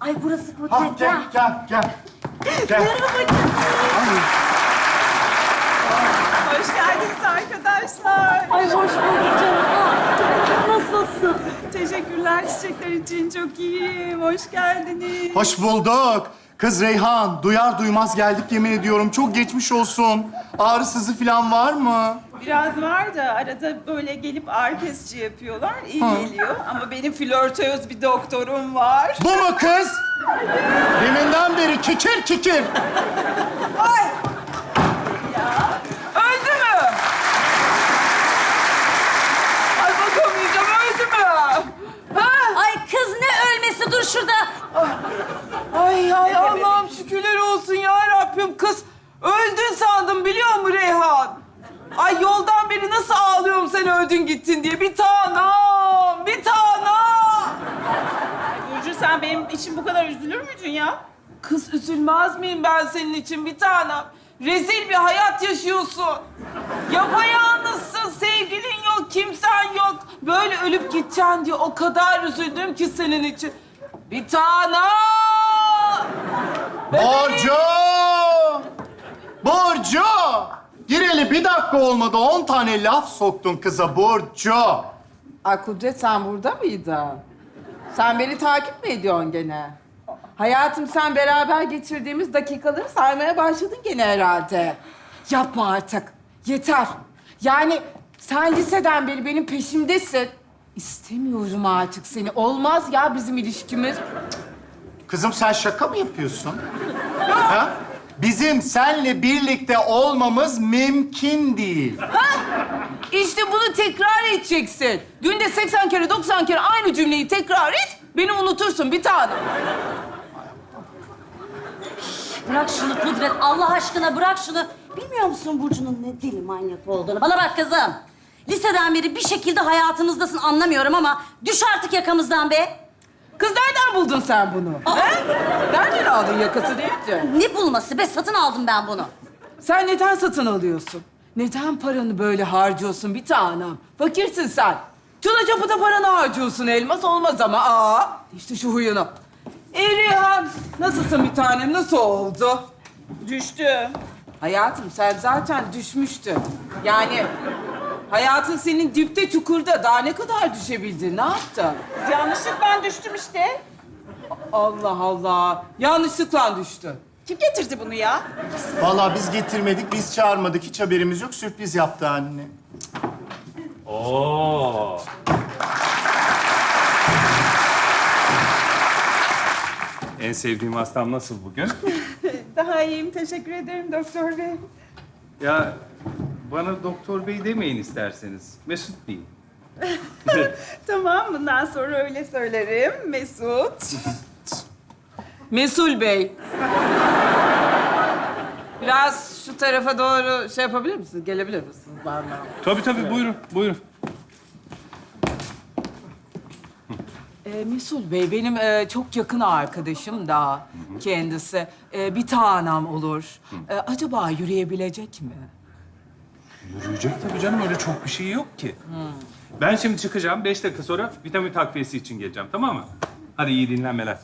Ay burası Ha, Kudret gel, gel. gel, gel. Gel. Hoş geldiniz arkadaşlar. Ay hoş bulduk canım. Nasılsın? Teşekkürler çiçekler için. Çok iyiyim. Hoş geldiniz. Hoş bulduk. Kız Reyhan, duyar duymaz geldik yemin ediyorum. Çok geçmiş olsun. Ağrı sızı falan var mı? Biraz var da arada böyle gelip ağrı kesici yapıyorlar. İyi geliyor. Ama benim flörtöz bir doktorum var. Bu mu kız? Deminden beri kikir kikir. Ay! Öldü mü? Ay bakamayacağım. Öldü mü? Ha? Ay kız ne ölmesi dur şurada. Ay ay Allah'ım şükürler olsun ya Rabbim kız. Öldün sandım biliyor musun Reyhan? Ay yoldan beri nasıl ağlıyorum sen öldün gittin diye. Bir tanem, bir tanem. Burcu sen benim için bu kadar üzülür müydün ya? Kız üzülmez miyim ben senin için bir tanem? Rezil bir hayat yaşıyorsun. Yapayalnızsın, sevgilin yok, kimsen yok. Böyle ölüp gideceksin diye o kadar üzüldüm ki senin için. Bir tanem. Burcu! Burcu! Gireli bir dakika olmadı. On tane laf soktun kıza Burcu. Ay Kudret sen burada mıydın? Sen beni takip mi ediyorsun gene? Hayatım sen beraber geçirdiğimiz dakikaları saymaya başladın gene herhalde. Yapma artık. Yeter. Yani sen liseden beri benim peşimdesin. İstemiyorum artık seni. Olmaz ya bizim ilişkimiz. Kızım sen şaka mı yapıyorsun? ha? Bizim senle birlikte olmamız mümkün değil. İşte bunu tekrar edeceksin. Günde 80 kere 90 kere aynı cümleyi tekrar et. Beni unutursun bir tane. Bırak şunu Kudret. Allah aşkına bırak şunu. Bilmiyor musun Burcu'nun ne deli manyak olduğunu? Bana bak kızım. Liseden beri bir şekilde hayatımızdasın anlamıyorum ama düş artık yakamızdan be. Kız nereden buldun sen bunu? He? Nereden aldın yakası deyince? Ne bulması be? Satın aldım ben bunu. Sen neden satın alıyorsun? Neden paranı böyle harcıyorsun bir tanem? Fakirsin sen. Çula çapıda paranı harcıyorsun elmas olmaz ama. Aa, işte şu huyunu. E Reyhan, nasılsın bir tanem? Nasıl oldu? Düştü. Hayatım sen zaten düşmüştün. Yani hayatın senin dipte çukurda. Daha ne kadar düşebildin? Ne yaptın? Yanlışlıkla düştüm işte. Allah Allah. Yanlışlıkla düştün. Kim getirdi bunu ya? Vallahi biz getirmedik, biz çağırmadık. Hiç haberimiz yok. Sürpriz yaptı anne. Oo. En sevdiğim hastam nasıl bugün? Daha iyiyim. Teşekkür ederim doktor bey. Ya bana doktor bey demeyin isterseniz. Mesut deyin. Tamam, bundan sonra öyle söylerim. Mesut. Mesul Bey. Biraz şu tarafa doğru şey yapabilir misiniz? Gelebilir misiniz bana? Tabii tabii buyurun buyurun. Ee, Mesul Bey benim e, çok yakın arkadaşım da kendisi. E, bir tanem olur. E, acaba yürüyebilecek mi? Yürüyecek tabii canım öyle çok bir şey yok ki. Ben şimdi çıkacağım. Beş dakika sonra vitamin takviyesi için geleceğim tamam mı? Hadi iyi dinlenmeler.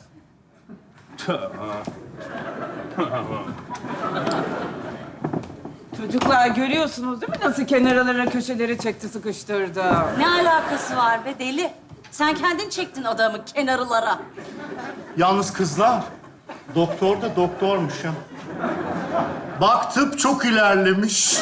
Çocuklar görüyorsunuz değil mi nasıl kenarlara köşelere çekti sıkıştırdı? Ne alakası var be deli? Sen kendin çektin adamı kenarılara. Yalnız kızlar, doktor da doktormuşum. Bak tıp çok ilerlemiş.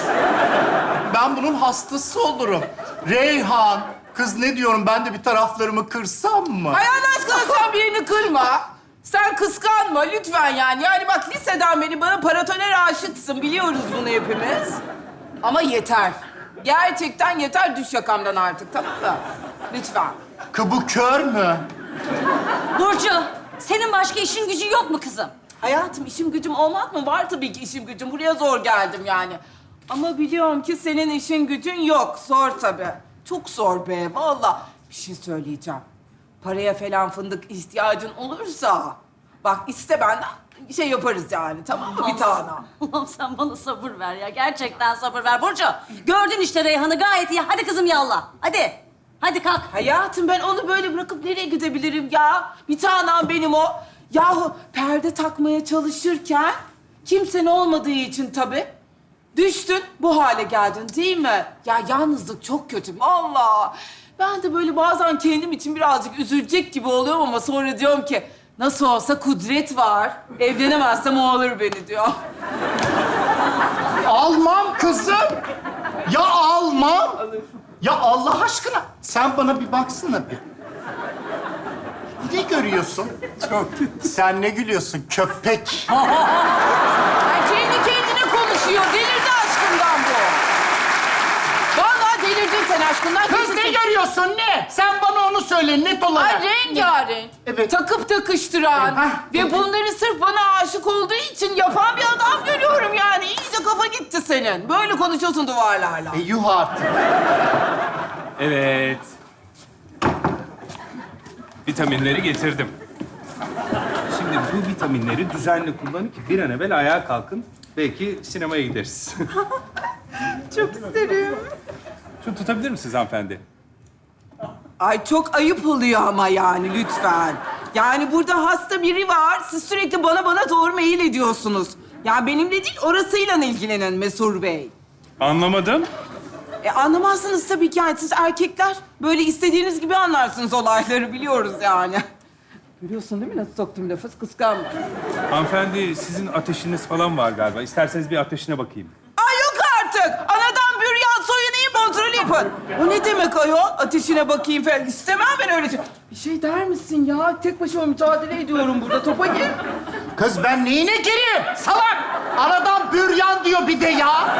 Ben bunun hastası olurum. Reyhan, kız ne diyorum ben de bir taraflarımı kırsam mı? Ay Allah aşkına sen birini kırma. Sen kıskanma lütfen yani. Yani bak liseden beri bana paratoner aşıksın. Biliyoruz bunu hepimiz. Ama yeter. Gerçekten yeter düş yakamdan artık tamam mı? Lütfen. Kıbı kör mü? Burcu, senin başka işin gücün yok mu kızım? Hayatım işim gücüm olmaz mı? Var tabii ki işim gücüm. Buraya zor geldim yani. Ama biliyorum ki senin işin gücün yok. Zor tabii. Çok zor be vallahi. Bir şey söyleyeceğim. Paraya falan fındık ihtiyacın olursa... Bak iste benden şey yaparız yani tamam mı bir tane? Allah'ım sen bana sabır ver ya. Gerçekten sabır ver. Burcu, gördün işte Reyhan'ı gayet iyi. Hadi kızım yallah. Hadi. Hadi kalk. Hayatım ben onu böyle bırakıp nereye gidebilirim ya? Bir tanem benim o. Yahu perde takmaya çalışırken kimsenin olmadığı için tabii düştün bu hale geldin değil mi? Ya yalnızlık çok kötü. Allah! Ben de böyle bazen kendim için birazcık üzülecek gibi oluyorum ama sonra diyorum ki nasıl olsa kudret var. Evlenemezsem o alır beni diyor. Almam kızım. Ya almam. Ya Allah aşkına sen bana bir baksana bir. Ne görüyorsun? Çok. Sen ne gülüyorsun köpek? Ay kendi kendine konuşuyor. Delirdi aşkından bu. Vallahi delirdin sen aşkından. Kız ne görüyorsun ne? Sen bana onu söyle net olarak. Ay rengarenk. Evet. Takıp takıştıran Hah. ve bunları sırf bana aşık olduğu için yapan bir adam görüyorum yani. İyice kafa gitti senin. Böyle konuşuyorsun duvarlarla. E yuh artık. Evet. Vitaminleri getirdim. Şimdi bu vitaminleri düzenli kullanın ki bir an evvel ayağa kalkın. Belki sinemaya gideriz. Çok isterim. Şunu tutabilir misiniz hanımefendi? Ay çok ayıp oluyor ama yani lütfen. Yani burada hasta biri var. Siz sürekli bana bana doğru mail ediyorsunuz. Ya benimle değil orasıyla ilgilenen Mesur Bey. Anlamadım. E anlamazsınız tabii ki yani siz erkekler böyle istediğiniz gibi anlarsınız olayları biliyoruz yani. Görüyorsun değil mi nasıl soktum lafı kıskanma. Hanımefendi sizin ateşiniz falan var galiba. İsterseniz bir ateşine bakayım. Ay yok artık. Anadan büryan soyun iyi kontrol yapın. O ne demek ayol? Ateşine bakayım falan. İstemem ben öyle şey. Bir şey der misin ya? Tek başıma mücadele ediyorum burada. Topa gir. Kız ben neyine gireyim? Salak! Aradan büryan diyor bir de ya.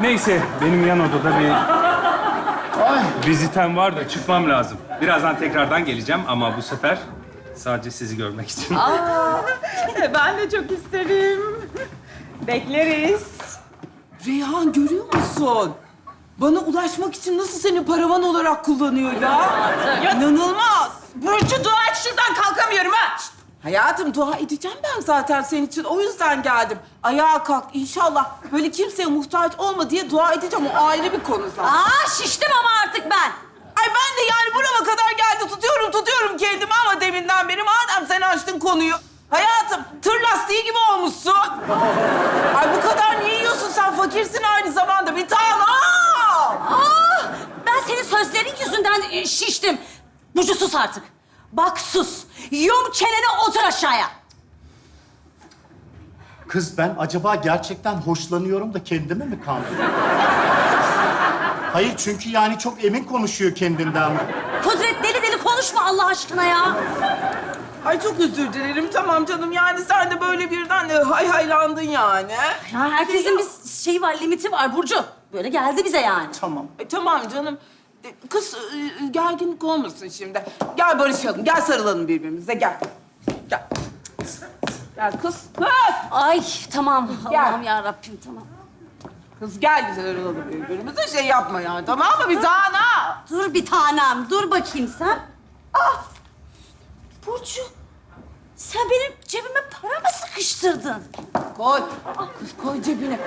Neyse benim yan odada bir Ay. vizitem var da çıkmam lazım. Birazdan tekrardan geleceğim ama bu sefer sadece sizi görmek için. Ben de çok isterim. Bekleriz. Reyhan görüyor musun? Bana ulaşmak için nasıl seni paravan olarak kullanıyor ya? İnanılmaz. Burcu dua et şuradan kalkamıyorum ha. Hayatım dua edeceğim ben zaten senin için. O yüzden geldim. Ayağa kalk inşallah. Böyle kimseye muhtaç olma diye dua edeceğim. O ayrı bir konu zaten. Aa şiştim ama artık ben. Ay ben de yani burama kadar geldi. Tutuyorum tutuyorum kendimi ama deminden beri madem sen açtın konuyu. Hayatım tır lastiği gibi olmuşsun. Ay bu kadar niye yiyorsun sen? Fakirsin aynı zamanda. Bir tane. Aa! Aa, ben senin sözlerin yüzünden e, şiştim. Burcu sus artık. Bak sus. Yum çeneni otur aşağıya. Kız ben acaba gerçekten hoşlanıyorum da kendimi mi kandırıyorum? Hayır çünkü yani çok emin konuşuyor kendinden. Kudret deli deli konuşma Allah aşkına ya. Ay çok özür dilerim. Tamam canım yani sen de böyle birden e, hay haylandın yani. Ya herkesin bir şeyi var, limiti var Burcu. Böyle geldi bize yani. Tamam. E, tamam canım. E, Kız e, gerginlik olmasın şimdi. Gel barışalım. Gel sarılalım birbirimize. Gel. Gel. Gel kız. Kız. Ay tamam. Allah'ım ya Rabbim tamam. Kız gel güzel sarılalım birbirimize. Şey yapma ya tamam mı bir tane? Dur bir tanem, dur bakayım sen. Ah! Burcu, sen benim cebime para mı sıkıştırdın? Koy. Kız koy cebine.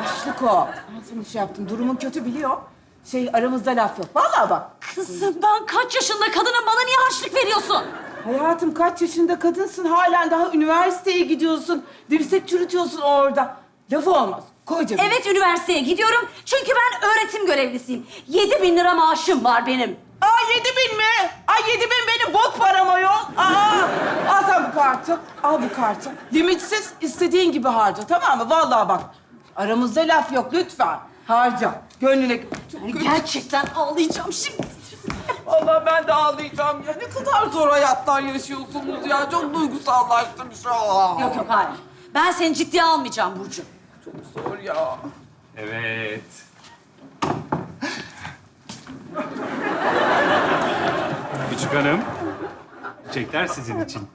Başlık o. Ben sana şey yaptım. Durumun kötü biliyor. Şey aramızda laf yok. Vallahi bak. Kızım ben kaç yaşında kadınım, bana niye harçlık veriyorsun? Hayatım kaç yaşında kadınsın. Halen daha üniversiteye gidiyorsun. Dirsek çürütüyorsun orada. Laf olmaz. Koy cebine. Evet, üniversiteye gidiyorum. Çünkü ben öğretim görevlisiyim. Yedi bin lira maaşım var benim. Ay yedi bin mi? Ay yedi bin benim bok param o yol. Aa, al sen bu kartı. Al bu kartı. Limitsiz istediğin gibi harca tamam mı? Vallahi bak. Aramızda laf yok lütfen. Harca. Gönlüne... Çok Gerçekten ağlayacağım şimdi. Vallahi ben de ağlayacağım ya. Ne kadar zor hayatlar yaşıyorsunuz ya. Çok duygusallaştım şu an. Yok yok hayır. Ben seni ciddiye almayacağım Burcu. Çok zor ya. Evet. Küçük hanım. Çiçekler sizin için.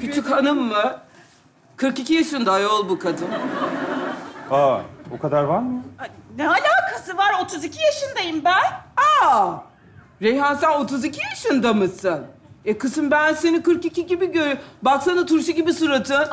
Küçük hanım mı? 42 yaşında ayol bu kadın. Aa, o kadar var mı? Ne alakası var? 32 yaşındayım ben. Aa! Reyhan sen 32 yaşında mısın? E kızım ben seni 42 gibi görüyorum. Baksana turşu gibi suratın.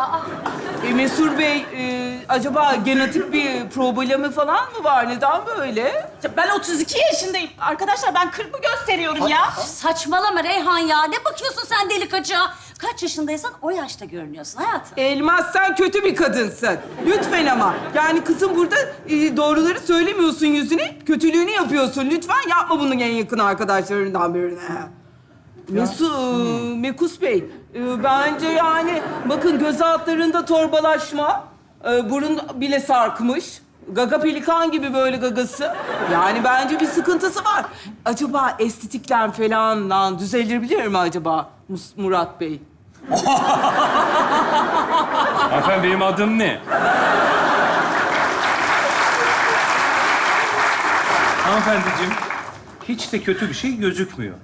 E Mesur Bey, e, acaba genetik bir problemi falan mı var? Neden böyle? Ya Ben 32 yaşındayım. Arkadaşlar ben 40 mı gösteriyorum ya? Saçmalama Reyhan ya. Ne bakıyorsun sen deli kaçığa? Kaç yaşındaysan o yaşta görünüyorsun hayatım. Elmas sen kötü bir kadınsın. Lütfen ama. Yani kızım burada e, doğruları söylemiyorsun yüzüne. Kötülüğünü yapıyorsun. Lütfen yapma bunu en yakın arkadaşlarından birine. Mesu, Mekus Bey, e, bence yani bakın göz altlarında torbalaşma, e, burun bile sarkmış. Gaga pelikan gibi böyle gagası. Yani bence bir sıkıntısı var. Acaba estetikten falan düzelebilir mi acaba Mus- Murat Bey? Efendim benim adım ne? Hanımefendiciğim, hiç de kötü bir şey gözükmüyor.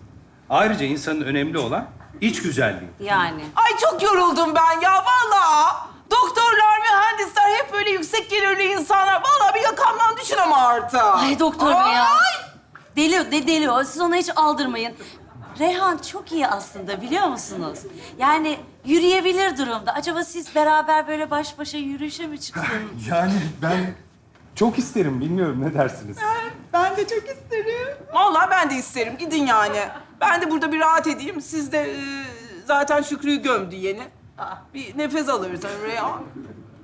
Ayrıca insanın önemli olan iç güzelliği. Yani. Ay çok yoruldum ben ya vallahi. Doktorlar, mühendisler hep böyle yüksek gelirli insanlar. Vallahi bir yakamdan düşün ama artık. Ay doktor bey ya. Ay! Deli, de deli o. Siz ona hiç aldırmayın. Reyhan çok iyi aslında biliyor musunuz? Yani yürüyebilir durumda. Acaba siz beraber böyle baş başa yürüyüşe mi çıksanız? Yani ben çok isterim, bilmiyorum ne dersiniz? Ben de çok isterim. Vallahi ben de isterim. Gidin yani. Ben de burada bir rahat edeyim. Siz de e, zaten Şükrü'yü gömdü yeni. Bir nefes alırız öyle ya.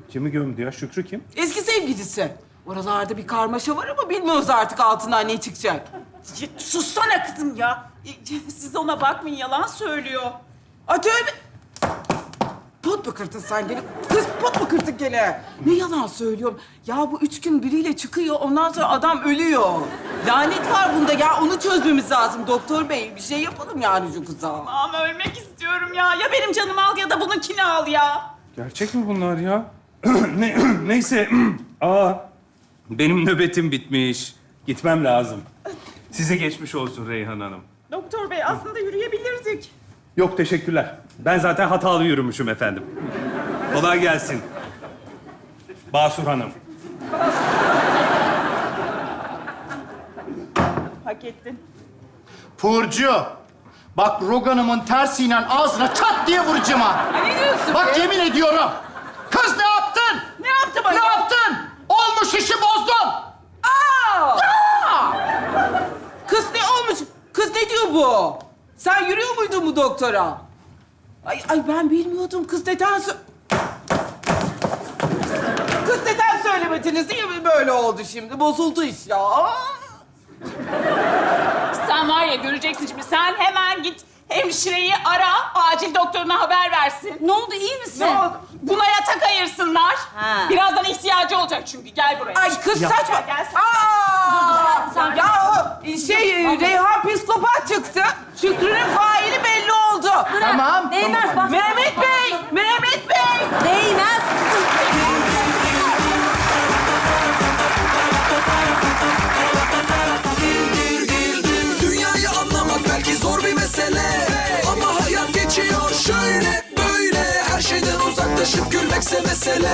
Kimi gömdü ya? Şükrü kim? Eski sevgilisi. Oralarda bir karmaşa var ama bilmiyoruz artık altından ne çıkacak. Sussana kızım ya. Siz ona bakmayın yalan söylüyor. Ay tövbe. Pot mu kırtın sen gene? Kız pot mu kırtın gene? Ne yalan söylüyorum. Ya bu üç gün biriyle çıkıyor, ondan sonra adam ölüyor. Lanet var bunda ya, onu çözmemiz lazım doktor bey. Bir şey yapalım yani şu kıza. Ama ölmek istiyorum ya. Ya benim canımı al ya da bununkini al ya. Gerçek mi bunlar ya? ne, neyse. Aa, benim nöbetim bitmiş. Gitmem lazım. Size geçmiş olsun Reyhan Hanım. Doktor bey aslında yürüyebilirdik. Yok teşekkürler. Ben zaten hatalı yürümüşüm efendim. Kolay gelsin. Basur Hanım. Hak ettin. Purcu. Bak Rogan'ımın tersiyle ağzına çat diye vuracağım ha. Ne diyorsun Bak be? yemin ediyorum. Kız ne yaptın? Ne yaptım Ne yaptın? Olmuş işi bozdun. Aa! Kız ne olmuş? Kız ne diyor bu? Sen yürüyor muydun bu doktora? Ay, ay ben bilmiyordum. Kız neden sö- Kız neden söylemediniz değil mi? Böyle oldu şimdi. Bozuldu iş ya. Sen var ya göreceksin şimdi. Sen hemen git hemşireyi ara. Acil doktoruna haber versin. ne oldu iyi misin? Ne oldu? Buna yatak ayırsınlar. Ha. Birazdan ihtiyacı olacak çünkü. Gel buraya. Ay kız saçma. Gel, gel sen. Aa! sen- ya şey Reyhan psikopat çıktı. Şükrü'nün faili belli oldu. Tamam, Değmez bak. Mehmet Bey! Mehmet Bey! Değmez kızım. Dünyayı anlamak belki zor bir mesele Ama hayat geçiyor şöyle böyle Her şeyden uzaklaşıp gülmekse mesele